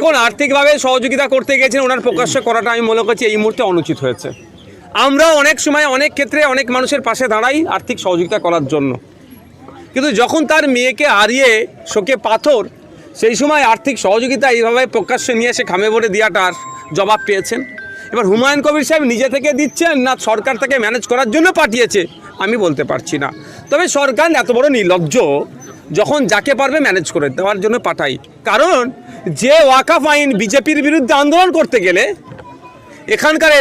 এখন আর্থিকভাবে সহযোগিতা করতে গেছেন ওনার প্রকাশ্য করাটা আমি মনে করছি এই মুহূর্তে অনুচিত হয়েছে। আমরা অনেক সময় অনেক ক্ষেত্রে অনেক মানুষের পাশে দাঁড়াই আর্থিক সহযোগিতা করার জন্য। কিন্তু যখন তার মেয়েকে হারিয়ে শোকে পাথর, সেই সময় আর্থিক সহযোগিতা এইভাবে প্রকাশ্যে নিয়ে এসে খামে ভরে দেওয়াটার জবাব পেয়েছেন। এবার হুমায়ুন কবির সাহেব নিজে থেকে দিচ্ছেন না সরকার তাকে ম্যানেজ করার জন্য পাঠিয়েছে, আমি বলতে পারছি না। তবে সরকার এত বড় নির্লজ্জ যখন যাকে পারবে ম্যানেজ করে দেওয়ার জন্য পাঠাই। কারণ যে ওয়াকাফ আইন বিজেপির বিরুদ্ধে আন্দোলন করতে গেলে এখানকার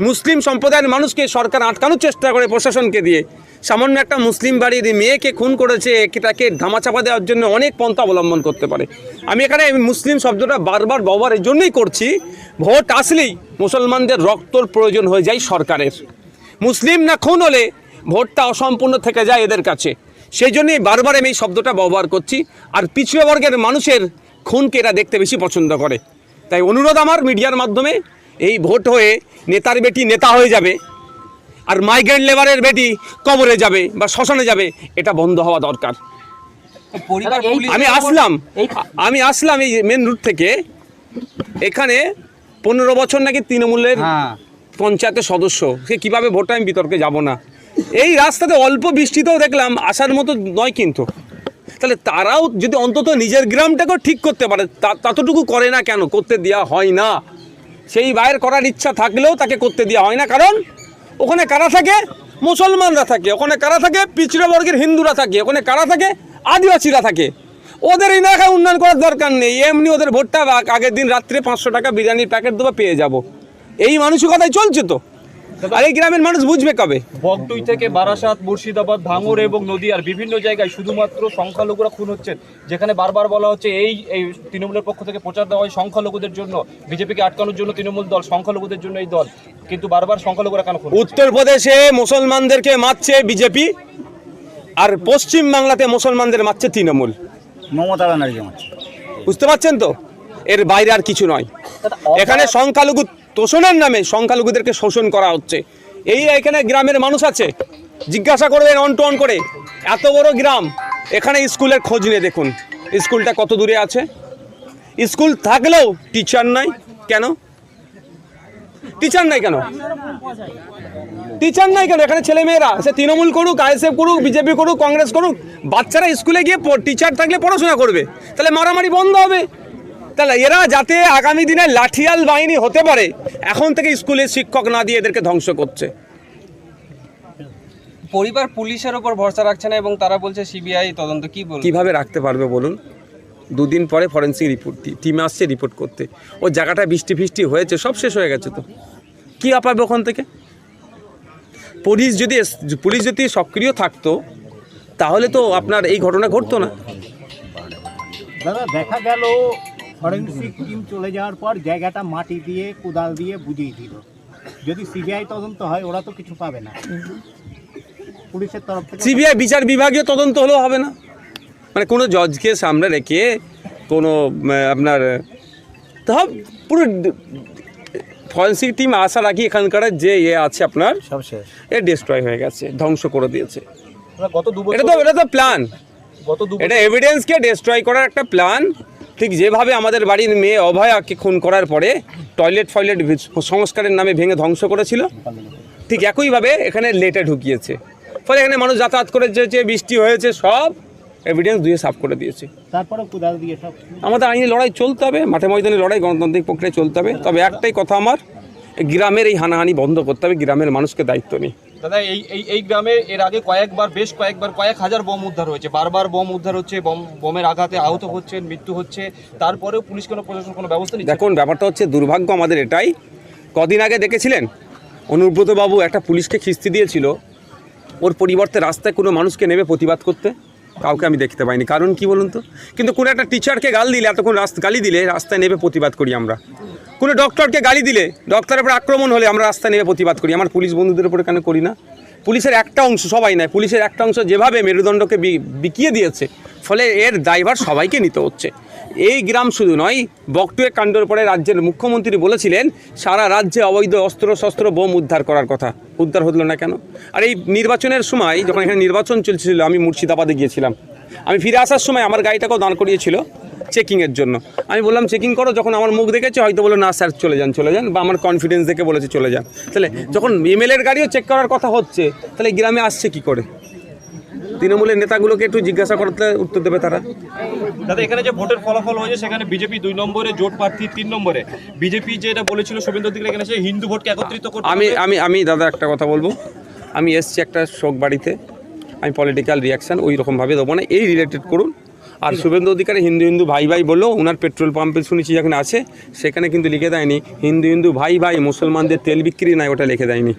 মুসলিম সম্প্রদায়ের মানুষকে সরকার আটকানোর চেষ্টা করে প্রশাসনকে দিয়ে। সামান্য একটা মুসলিম বাড়ির মেয়েকে খুন করেছে এটাকে ধামাচাপা দেওয়ার জন্য অনেক পন্থা অবলম্বন করতে পারে। আমি এখানে মুসলিম শব্দটা বারবার ব্যবহার এই জন্যই করছি, ভোট আসলেই মুসলমানদের রক্তর প্রয়োজন হয়ে যায় সরকারের। মুসলিম না খুন হলে ভোটটা অসম্পূর্ণ থেকে যায় এদের কাছে। সেই জন্যই বারবার আমি এই শব্দটা ব্যবহার করছি। আর পিছিয়ে বর্গের মানুষের খুনকে এরা দেখতে বেশি পছন্দ করে। তাই অনুরোধ আমার মিডিয়ার মাধ্যমে এই ভোট হয়ে নেতার বেটি নেতা হয়ে যাবে আর মাইগ্রেন্ট লেবারের বেটি কবরে যাবে বা শ্মশানে যাবে এটা বন্ধ হওয়া দরকার। আমি আসলাম আমি আসলাম এই মেন রুট থেকে। এখানে পনেরো বছর নাকি তৃণমূলের হ্যাঁ। পঞ্চায়েতের সদস্য সে কীভাবে ভোট আমি বিতর্কে যাব না। এই রাস্তাতে অল্প বৃষ্টিতেও দেখলাম আসার মতো নয় কিন্তু। তাহলে তারাও যদি অন্তত নিজের গ্রামটাকেও ঠিক করতে পারে ততটুকু করে না কেন? করতে দেওয়া হয় না। সেই বাইরের করার ইচ্ছা থাকলেও তাকে করতে দেওয়া হয় না, কারণ ওখানে কারা থাকে? মুসলমানরা থাকে। ওখানে কারা থাকে? পিছড়ে বর্গের হিন্দুরা থাকে। ওখানে কারা থাকে? আদিবাসীরা থাকে। ওদের এলাকায় উন্নয়ন করার দরকার নেই। এমনি ওদের ভোটটা আগ- আগের দিন রাত্রে পাঁচশো টাকা বিরিয়ানির প্যাকেট দেবো, পেয়ে যাব। এই মানসিকতাই চলছে তো। আর এই গ্রামের মানুষ বুঝবে কবে? বগটুই থেকে বারাসাত মুর্শিদাবাদ ভাঙড় এবং নদীয়ার বিভিন্ন জায়গায় শুধুমাত্র সংখ্যালঘুরা খুন হচ্ছেন। যেখানে বারবার বলা হচ্ছে এই এই তৃণমূলের পক্ষ থেকে প্রচার দেওয়া হয় সংখ্যালঘুদের জন্য বিজেপিকে আটকানোর জন্য তৃণমূল দল সংখ্যালঘুদের জন্য এই দল। কিন্তু বারবার সংখ্যালঘুরা কেন খুন উত্তরপ্রদেশে মুসলমানদেরকে মারছে বিজেপি আর পশ্চিম বাংলাতে মুসলমানদের মারছে তৃণমূল। মমতা ব্যানার্জি আমার বুঝতে পারছেন তো? এর বাইরে আর কিছু নয়। এখানে সংখ্যালঘু তোষণের নামে সংখ্যালঘুদেরকে শোষণ করা হচ্ছে। এই এখানে গ্রামের মানুষ আছে, জিজ্ঞাসা করবেন অন টু অন করে, এত বড় গ্রাম, এখানে স্কুলের খোঁজ নিয়ে দেখুন, স্কুলটা কত দূরে আছে? স্কুল থাকলেও টিচার নাই, কেন? টিচার নাই কেন? টিচার নাই কেন? এখানে ছেলে মেয়েরা সে তৃণমূল করুক, আইএসএফ করুক, বিজেপি করুক, কংগ্রেস করুক, বাচ্চারা স্কুলে গিয়ে টিচার থাকলে পড়াশোনা করবে, তাহলে মারামারি বন্ধ হবে। তাহলে এরা যাতে আগামী দিনে লাঠিয়াল বাহিনী হতে পারে এখন থেকে স্কুলে শিক্ষক না দিয়ে এদেরকে ধ্বংস করছে। পরিবার পুলিশের ওপর ভরসা রাখছে না এবং তারা বলছে সিবিআই তদন্ত কি বলব? কীভাবে রাখতে পারবে বলুন? দুদিন পরে ফরেন্সিক রিপোর্ট টিম আসছে রিপোর্ট করতে। ও জায়গাটা বৃষ্টি ফিষ্টি হয়েছে সব শেষ হয়ে গেছে তো। কী পাবে ওখান থেকে? পুলিশ যদি পুলিশ যদি সক্রিয় থাকতো তাহলে তো আপনার এই ঘটনা ঘটতো না। দাদা দেখা গেল ফরেন্সিক টিম চলে যাওয়ার পর জায়গাটা মাটি দিয়ে কোদাল দিয়ে বুঝিয়ে দিল। যদি সিবিআই তদন্ত হয় ওরা তো কিছু পাবে না। পুলিশের তরফ থেকে সিবিআই বিচার বিভাগীয় তদন্ত হলেও হবে না। মানে কোনো জজকে সামনে রেখে কোনো আপনার সব পুরো ফরেন্সিক টিম আসার রাখি এখানকার যে ইয়ে আছে আপনার সব শেষ। এ ডিস্ট্রয় হয়ে গেছে ধ্বংস করে দিয়েছে। গত দু এটা তো এটা তো প্ল্যান গত দু এটা এভিডেন্সকে ডিস্ট্রয় করার একটা প্ল্যান ঠিক যেভাবে আমাদের বাড়ির মেয়ে অভয়াকে খুন করার পরে টয়লেট ফয়লেট সংস্কারের নামে ভেঙে ধ্বংস করেছিল ঠিক একইভাবে এখানে লেটে ঢুকিয়েছে। ফলে এখানে মানুষ যাতায়াত করে যে বৃষ্টি হয়েছে সব এভিডেন্স দিয়ে সাফ করে দিয়েছে। আমাদের আইনি লড়াই চলতে হবে মাঠে ময়দানে লড়াই গণতান্ত্রিক প্রক্রিয়া চলতে হবে। তবে একটাই কথা আমার গ্রামের এই হানাহানি বন্ধ করতে হবে গ্রামের মানুষকে দায়িত্ব নিই দাদা, এই এই এই গ্রামে এর আগে কয়েকবার, বেশ কয়েকবার, কয়েক হাজার বোম উদ্ধার হয়েছে। বারবার বোম উদ্ধার হচ্ছে, বোম, বোমের আঘাতে আহত হচ্ছেন মৃত্যু হচ্ছে। তারপরেও পুলিশ কোনো প্রশাসন কোনো ব্যবস্থা নিচ্ছে দেখুন, ব্যাপারটা হচ্ছে দুর্ভাগ্য আমাদের এটাই। কদিন আগে দেখেছিলেন? অনুব্রতবাবু একটা পুলিশকে খিস্তি দিয়েছিল। ওর পরিবর্তে রাস্তায় কোনো মানুষকে নেমে প্রতিবাদ করতে। কাউকে আমি দেখতে পাইনি। কারণ কি বলুন তো? কিন্তু কোনো একটা টিচারকে গাল দিলে, এতক্ষণ রাস্তা গালি দিলে, রাস্তায় নেমে প্রতিবাদ করি আমরা। কোনো ডক্টরকে গালি দিলে ডক্টরের উপর আক্রমণ হলে আমরা রাস্তায় নেমে প্রতিবাদ করি। আমার পুলিশ বন্ধুদের উপরে কেন করি না? পুলিশের একটা অংশ, সবাই নেয়, পুলিশের একটা অংশ যেভাবে মেরুদণ্ডকে বিকিয়ে দিয়েছে, ফলে এর দায়ভার সবাইকে নিতে হচ্ছে। এই গ্রাম শুধু নয় বকটুয়ে কাণ্ডের পরে রাজ্যের মুখ্যমন্ত্রী বলেছিলেন, সারা রাজ্যে অবৈধ অস্ত্র, শস্ত্র বোম উদ্ধার করার কথা। উদ্ধার হলো না কেন? আর এই নির্বাচনের সময় যখন এখানে নির্বাচন চলছিল, আমি মুর্শিদাবাদে গিয়েছিলাম। আমি ফিরে আসার সময় আমার গাড়িটাকেও দাঁড় করিয়েছিল চেকিংয়ের জন্য। আমি বললাম, চেকিং করো। যখন আমার মুখ দেখেছে, হয়তো বলো না স্যার, চলে যান চলে যান। বা আমার কনফিডেন্স দেখে বলেছে, চলে যান। তাহলে যখন এমএলএর গাড়িও চেক করার কথা হচ্ছে, তাহলে গ্রামে আসছে কি করে? তৃণমূলের নেতাগুলোকে একটু জিজ্ঞাসা করতে উত্তর দেবে তারা। দাদা এখানে যে ভোটের ফলাফল হয়েছে সেখানে বিজেপি দুই নম্বরে জোট প্রার্থী তিন নম্বরে। বিজেপি যেটা বলেছিল শুভেন্দু অধিকারী এখানে সে হিন্দু ভোটকে একত্রিত করতে আমি আমি আমি দাদা একটা কথা বলব। আমি এসছি একটা শোক বাড়িতে। আমি পলিটিক্যাল রিয়াকশান ওই রকমভাবে দেবো না। এই রিলেটেড করুন। আর শুভেন্দু অধিকারী হিন্দু হিন্দু ভাই ভাই বলল ওনার পেট্রোল পাম্পে শুনেছি যেখানে আছে সেখানে কিন্তু লিখে দেয়নি হিন্দু হিন্দু ভাই ভাই মুসলমানদের তেল বিক্রি নাই ওটা লিখে দেয়নি।